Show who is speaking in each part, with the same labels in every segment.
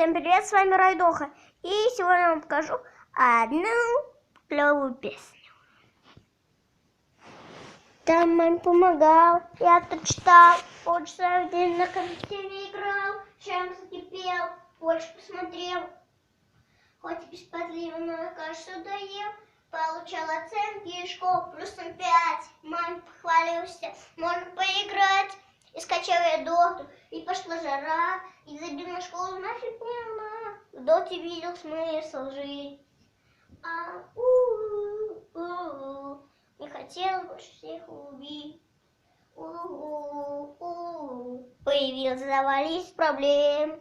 Speaker 1: Всем привет, с вами Райдоха. И сегодня я вам покажу одну клевую песню. Там маме помогал, я тут читал, полчаса в день на компьютере играл, чем закипел, больше посмотрел. Хоть и бесподливо, но кажется, доел. Получал оценки из школы плюсом пять. Маме похвалился, можно поиграть. И скачал я доту, и пошла жара, и забил на школу нафиг не она. В доте видел смысл жить. А у-у-у, не хотел больше всех убить. У-у-у, появился завались проблем.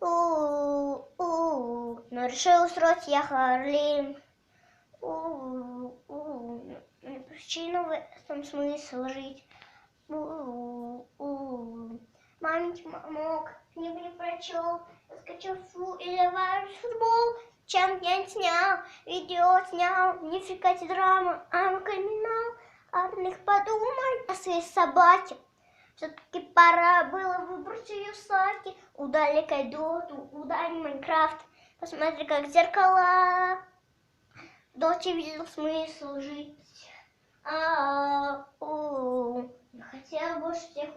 Speaker 1: У-у-у, но решил устроить я Харлим. У-у-у, причина в этом смысл жить. У-у-у. Маменьки мог, книгу не прочел, скачал фу и давай в футбол. Чем я снял, видео снял, нифига тебе драма, а криминал. Арных подумай о своей собаке. Все-таки пора было выбрать ее саки. Удали Кайдоту, удали Майнкрафт. Посмотри, как зеркала. Доте видел смысл жить. А, у, я хотел больше всех.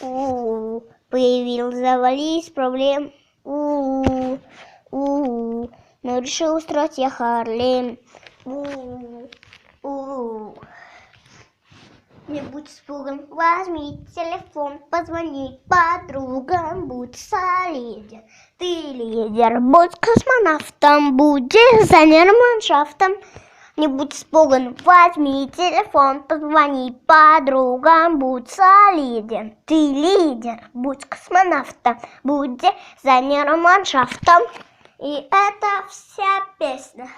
Speaker 1: У, у, завались проблем. У, у, но решил устроить я Харлем. У, у. Не будь испуган, возьми телефон, позвони подругам, будь солиден. Ты лидер, будь космонавтом, будь дизайнером ландшафтом. Не будь испуган, возьми телефон, позвони подругам, будь солиден. Ты лидер, будь космонавтом, будь дизайнером ландшафтом. И это вся песня.